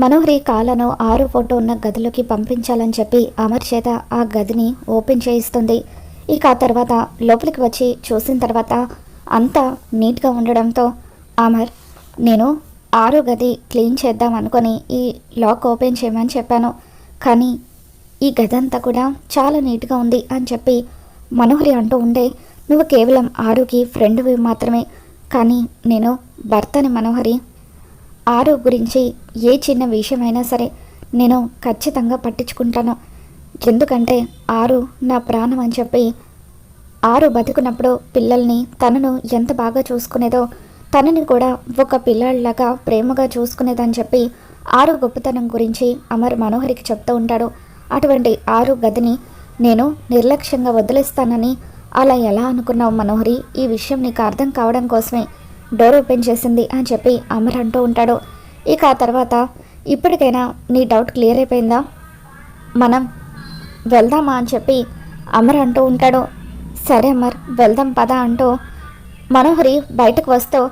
మనోహరి కాలను ఆరు ఫోటో ఉన్న గదిలోకి పంపించాలని చెప్పి అమర్ చేత ఆ గదిని ఓపెన్ చేయిస్తుంది. ఇక ఆ తర్వాత లోపలికి వచ్చి చూసిన తర్వాత అంతా నీట్గా ఉండడంతో అమర్ నేను ఆరో గది క్లీన్ చేద్దాం అనుకొని ఈ లాక్ ఓపెన్ చేయమని చెప్పాను. కానీ ఈ గది అంతా కూడా చాలా నీట్గా ఉంది అని చెప్పి మనోహరి అంటూ ఉండే నువ్వు కేవలం ఆరుకి ఫ్రెండ్వి మాత్రమే. కానీ నేను భర్తని మనోహరి ఆరు గురించి ఏ చిన్న విషయమైనా సరే నేను ఖచ్చితంగా పట్టించుకుంటాను. ఎందుకంటే ఆరు నా ప్రాణం అని చెప్పి ఆరు బతుకున్నప్పుడు పిల్లల్ని తనను ఎంత బాగా చూసుకునేదో తనని కూడా ఒక పిల్లల్లాగా ప్రేమగా చూసుకునేదని చెప్పి ఆరు గొప్పతనం గురించి అమర్ మనోహరికి చెప్తూ ఉంటాడు. అటువంటి ఆరు గదిని నేను నిర్లక్ష్యంగా వదిలేస్తానని అలా ఎలా అనుకున్నావు మనోహరి? ఈ విషయం నీకు అర్థం కావడం కోసమే డోర్ ఓపెన్ చేసింది అని చెప్పి అమర్ అంటూ ఉంటాడు. ఇక ఆ తర్వాత ఇప్పటికైనా నీ డౌట్ క్లియర్ అయిపోయిందా? మనం వెళ్దామా అని చెప్పి అమర్ అంటూ ఉంటాడు. సరే అమర్ వెళ్దాం పద అంటూ మనోహరి బయటకు వస్తూ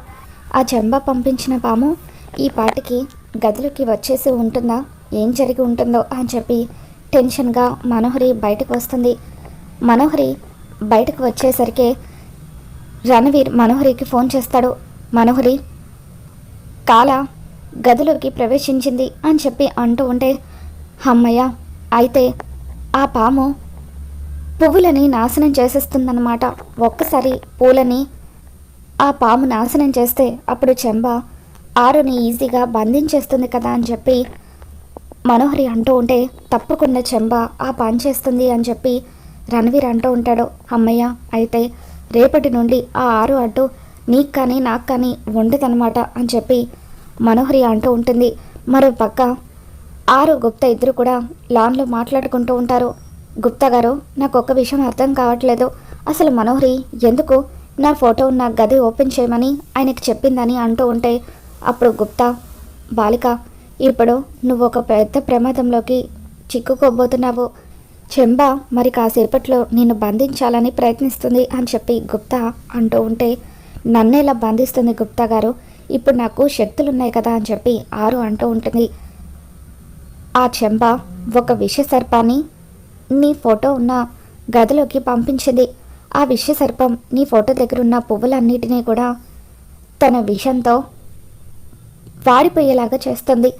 ఆ చెంబ పంపించిన పాము ఈ పాటికి గదిలోకి వచ్చేసి ఉంటుందా? ఏం జరిగి ఉంటుందో అని చెప్పి టెన్షన్గా మనోహరి బయటకు వస్తుంది. మనోహరి బయటకు వచ్చేసరికి రణవీర్ మనోహరికి ఫోన్ చేస్తాడు. మనోహరి కాల గదిలోకి ప్రవేశించింది అని చెప్పి అంటూ ఉంటే అమ్మయ్య అయితే ఆ పాము పువ్వులని నాశనం చేసేస్తుందన్నమాట. ఒక్కసారి పూలని ఆ పాము నాశనం చేస్తే అప్పుడు చెంబ ఆరుని ఈజీగా బంధించేస్తుంది కదా అని చెప్పి మనోహరి అంటూ ఉంటే తప్పకుండా చెంబ ఆ పని చేస్తుంది అని చెప్పి రణవీర్ అంటూ ఉంటాడు. అమ్మయ్య అయితే రేపటి నుండి ఆ ఆరు అడ్డు నీకు కానీ నాకు కానీ ఉండదన్నమాట అని చెప్పి మనోహరి అంటూ ఉంటుంది. మరో పక్క ఆరు గుప్తా ఇద్దరు కూడా లాన్లో మాట్లాడుకుంటూ ఉంటారు. గుప్తా గారు నాకు ఒక్క విషయం అర్థం కావట్లేదు. అసలు మనోహరి ఎందుకు నా ఫోటో ఉన్న గది ఓపెన్ చేయమని ఆయనకి చెప్పిందని అంటూ ఉంటే అప్పుడు గుప్తా బాలిక ఇప్పుడు నువ్వు ఒక పెద్ద ప్రమాదంలోకి చిక్కుకోబోతున్నావు. చెంబా మరి కాసేపట్లో నిన్ను బంధించాలని ప్రయత్నిస్తుంది అని చెప్పి గుప్తా అంటూ ఉంటే నన్నేలా బంధిస్తుంది గుప్తా గారు? ఇప్పుడు నాకు శక్తులు ఉన్నాయి కదా అని చెప్పి ఆరు అంటూ ఉంటుంది. ఆ చెంబ ఒక విష సర్పాన్ని నీ ఫోటో ఉన్న గదిలోకి పంపించింది. ఆ విష సర్పం నీ ఫోటో దగ్గర ఉన్న పువ్వులన్నిటినీ కూడా తన విషంతో వాడిపోయేలాగా చేస్తుంది.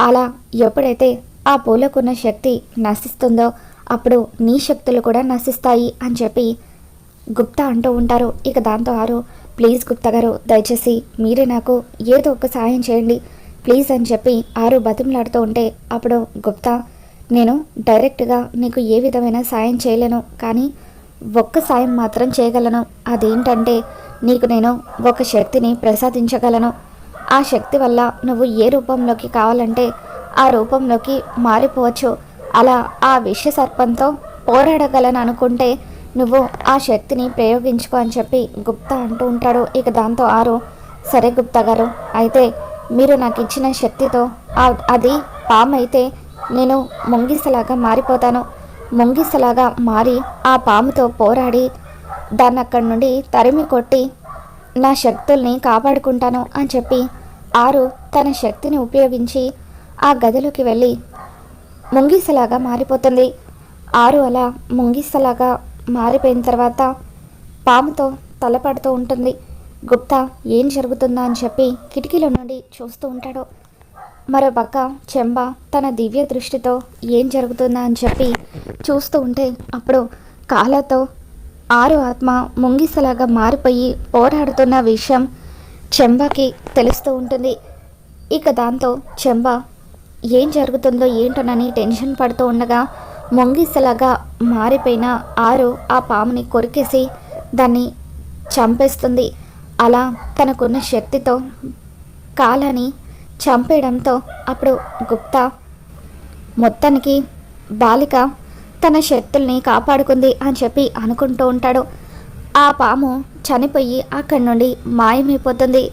అలా ఎప్పుడైతే ఆ పూలకున్న శక్తి నశిస్తుందో అప్పుడు నీ శక్తులు కూడా నశిస్తాయి అని చెప్పి గుప్తా అంటూ ఉంటారు. ఇక దాంతో ఆరు ప్లీజ్ గుప్తా గారు దయచేసి మీరే నాకు ఏదో ఒక సాయం చేయండి. ప్లీజ్ అని చెప్పి ఆరు బతిమలాడుతూ ఉంటే అప్పుడు గుప్తా నేను డైరెక్ట్గా నీకు ఏ విధమైన సాయం చేయలేను. కానీ ఒక్క సాయం మాత్రం చేయగలను. అదేంటంటే నీకు నేను ఒక శక్తిని ప్రసాదించగలను. ఆ శక్తి వల్ల నువ్వు ఏ రూపంలోకి కావాలంటే ఆ రూపంలోకి మారిపోవచ్చు. అలా ఆ విష సర్పంతో పోరాడగలను అనుకుంటే నువ్వు ఆ శక్తిని ప్రయోగించుకో అని చెప్పి గుప్తా అంటూ ఉంటాడు. ఇక దాంతో ఆరు సరే గుప్తా గారు అయితే మీరు నాకు ఇచ్చిన శక్తితో అది పాము అయితే నేను ముంగిసలాగా మారిపోతాను. ముంగిసలాగా మారి ఆ పాముతో పోరాడి దాన్ని అక్కడి నుండి తరిమి కొట్టి నా శక్తుల్ని కాపాడుకుంటాను అని చెప్పి ఆరు తన శక్తిని ఉపయోగించి ఆ గదిలోకి వెళ్ళి ముంగిసలాగా మారిపోతుంది. ఆరు అలా ముంగిసలాగా మారిపోయిన తర్వాత పాముతో తలపడుతూ ఉంటుంది. గుప్తా ఏం జరుగుతుందా అని చెప్పి కిటికీలో నుండి చూస్తూ ఉంటాడు. మరో పక్క చెంబ తన దివ్య దృష్టితో ఏం జరుగుతుందా అని చెప్పి చూస్తూ ఉంటే అప్పుడు కాలతో ఆరు ఆత్మ ముంగిసలాగా మారిపోయి పోరాడుతున్న విషయం చెంబకి తెలుస్తూ ఉంటుంది. ఇక దాంతో చెంబ ఏం జరుగుతుందో ఏంటోనని టెన్షన్ పడుతూ ఉండగా మొంగిసలాగా మారిపోయిన ఆరు ఆ పాముని కొరికేసి దాన్ని చంపేస్తుంది. అలా తనకున్న శక్తితో కాలని చంపేయడంతో అప్పుడు గుప్తా మొత్తానికి బాలిక తన శక్తుల్ని కాపాడుకుంది అని చెప్పి అనుకుంటూ ఉంటాడు. ఆ పాము చనిపోయి అక్కడి నుండి మాయమైపోతుంది.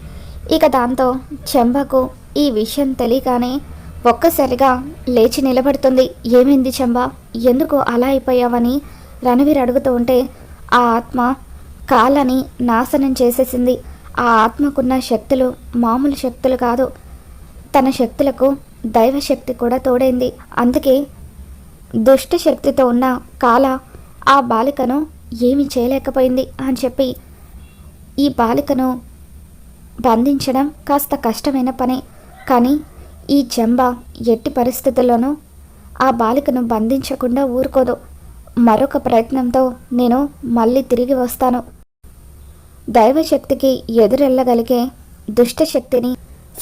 ఇక దాంతో చెంబకు ఈ విషయం తెలియగానే ఒక్కసారిగా లేచి నిలబడుతుంది. ఏమైంది చెంబ? ఎందుకు అలా అయిపోయావని రణవీర్ అడుగుతూ ఉంటే ఆ ఆత్మ కాలని నాశనం చేసేసింది. ఆ ఆత్మకున్న శక్తులు మామూలు శక్తులు కాదు. తన శక్తులకు దైవశక్తి కూడా తోడైంది. అందుకే దుష్ట శక్తితో ఉన్న కాల ఆ బాలికను ఏమి చేయలేకపోయింది అని చెప్పి ఈ బాలికను బంధించడం కాస్త కష్టమైన పని. కానీ ఈ చెంబ ఎట్టి పరిస్థితుల్లోనూ ఆ బాలికను బంధించకుండా ఊరుకోదు. మరొక ప్రయత్నంతో నేను మళ్ళీ తిరిగి వస్తాను. దైవశక్తికి ఎదురెళ్ళగలిగే దుష్టశక్తిని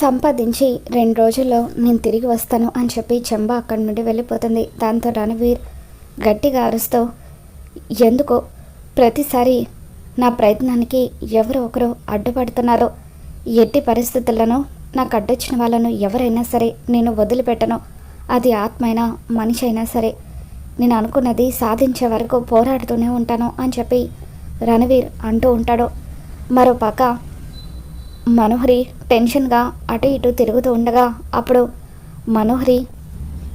సంపాదించి రెండు రోజుల్లో నేను తిరిగి వస్తాను అని చెప్పి చెంబ అక్కడి నుండి వెళ్ళిపోతుంది. దాంతో రణవీర్ గట్టిగా అరుస్తూ ఎందుకో? ప్రతిసారి నా ప్రయత్నానికి ఎవరో ఒకరు అడ్డుపడుతున్నారో. ఎట్టి పరిస్థితులను నాకు అడ్డొచ్చిన వాళ్ళను ఎవరైనా సరే నేను వదిలిపెట్టను. అది ఆత్మ అయినా మనిషి అయినా సరే. నేను అనుకున్నది సాధించే వరకు పోరాడుతూనే ఉంటాను అని చెప్పి రణవీర్ అంటూ ఉంటాడు. మరోపక్క మనోహరి టెన్షన్గా అటు ఇటు తిరుగుతూ ఉండగా అప్పుడు మనోహరి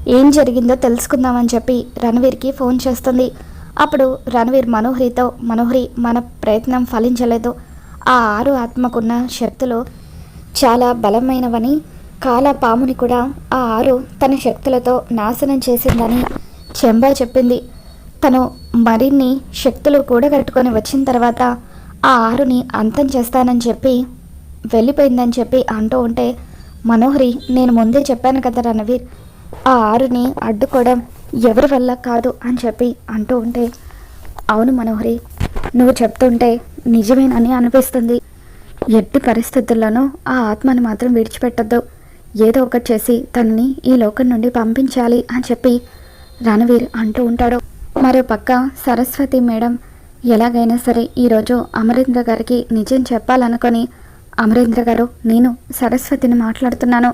ఏం జరిగిందో తెలుసుకుందామని చెప్పి రణవీర్కి ఫోన్ చేస్తుంది. అప్పుడు రణవీర్ మనోహరితో మనోహరి మన ప్రయత్నం ఫలించలేదు. ఆ ఆరు ఆత్మకున్న శక్తులు చాలా బలమైనవని కాలపాముని కూడా ఆ ఆరు తన శక్తులతో నాశనం చేసిందని చెంబా చెప్పింది. తను మరిన్ని శక్తులు కూడగట్టుకొని వచ్చిన తర్వాత ఆ ఆరుని అంతం చేస్తానని చెప్పి వెళ్ళిపోయిందని చెప్పి అంటూ ఉంటే మనోహరి నేను ముందే చెప్పాను కదా రణవీర్ ఆ ఆరుని అడ్డుకోవడం ఎవరి వల్ల కాదు అని చెప్పి అంటూ ఉంటే అవును మనోహరి నువ్వు చెప్తుంటే నిజమేనని అనిపిస్తుంది. ఎట్టి పరిస్థితుల్లోనూ ఆ ఆత్మని మాత్రం విడిచిపెట్టద్దు. ఏదో ఒకటి చేసి తనని ఈ లోకం నుండి పంపించాలి అని చెప్పి రణవీర్ అంటూ ఉంటాడు. మరో పక్క సరస్వతి మేడం ఎలాగైనా సరే ఈరోజు అమరేంద్ర గారికి నిజం చెప్పాలనుకొని అమరేంద్ర గారు నేను సరస్వతిని మాట్లాడుతున్నాను.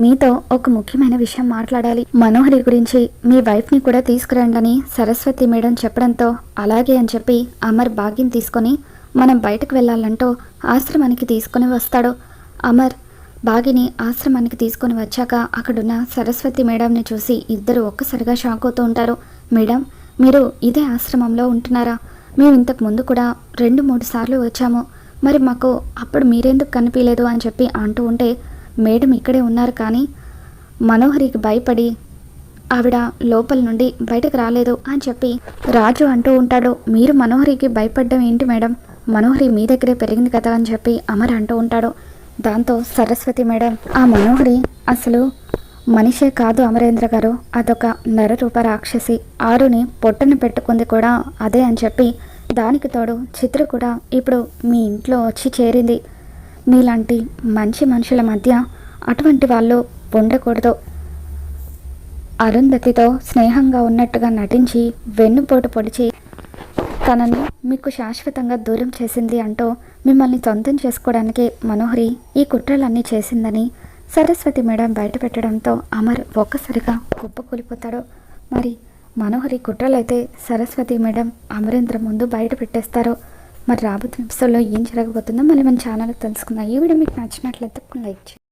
మీతో ఒక ముఖ్యమైన విషయం మాట్లాడాలి. మనోహరి గురించి మీ వైఫ్ని కూడా తీసుకురండి అని సరస్వతి మేడం చెప్పడంతో అలాగే అని చెప్పి అమర్ భాగ్యం తీసుకొని మనం బయటకు వెళ్ళాలంటూ ఆశ్రమానికి తీసుకొని వస్తాడు. అమర్ బాగిని ఆశ్రమానికి తీసుకొని వచ్చాక అక్కడున్న సరస్వతి మేడంని చూసి ఇద్దరు ఒక్కసారిగా షాక్ అవుతూ ఉంటారు. మేడం మీరు ఇదే ఆశ్రమంలో ఉంటున్నారా? మేము ఇంతకు ముందు కూడా రెండు మూడు సార్లు వచ్చాము. మరి మాకు అప్పుడు మీరెందుకు కనిపించలేదు అని చెప్పి అంటూ ఉంటే మేడం ఇక్కడే ఉన్నారు కానీ మనోహరికి భయపడి ఆవిడ లోపల నుండి బయటకు రాలేదు అని చెప్పి రాజు అంటూ ఉంటాడు. మీరు మనోహరికి భయపడ్డం ఏంటి మేడం? మనోహరి మీ దగ్గరే పెరిగింది కదా అని చెప్పి అమర్ అంటూ ఉంటాడు. దాంతో సరస్వతి మేడం ఆ మనోహరి అసలు మనిషే కాదు అమరేంద్ర గారు. అదొక నరరూప రాక్షసి. ఆరుని పొట్టను పెట్టుకుంది కూడా అదే అని చెప్పి దానికి తోడు చిత్ర కూడా ఇప్పుడు మీ ఇంట్లో వచ్చి చేరింది. మీలాంటి మంచి మనుషుల మధ్య అటువంటి వాళ్ళు ఉండకూడదు. అరుంధతితో స్నేహంగా ఉన్నట్టుగా నటించి వెన్నుపోటు పొడిచి తనని మీకు శాశ్వతంగా దూరం చేసింది అంటూ మిమ్మల్ని సొంతం చేసుకోవడానికి మనోహరి ఈ కుట్రలన్నీ చేసిందని సరస్వతి మేడం బయటపెట్టడంతో అమర్ ఒక్కసారిగా కుప్పకూలిపోతాడు మరి మనోహరి కుట్రలైతే సరస్వతి మేడం అమరేంద్ర ముందు బయట పెట్టేస్తారు. మరి రాబోతున్న ఎపిసోడ్లో ఏం జరగబోతుందో మళ్ళీ మన ఛానల్ తెలుసుకుందాం. ఈ వీడియో మీకు నచ్చినట్లయితే లైక్ చేయండి.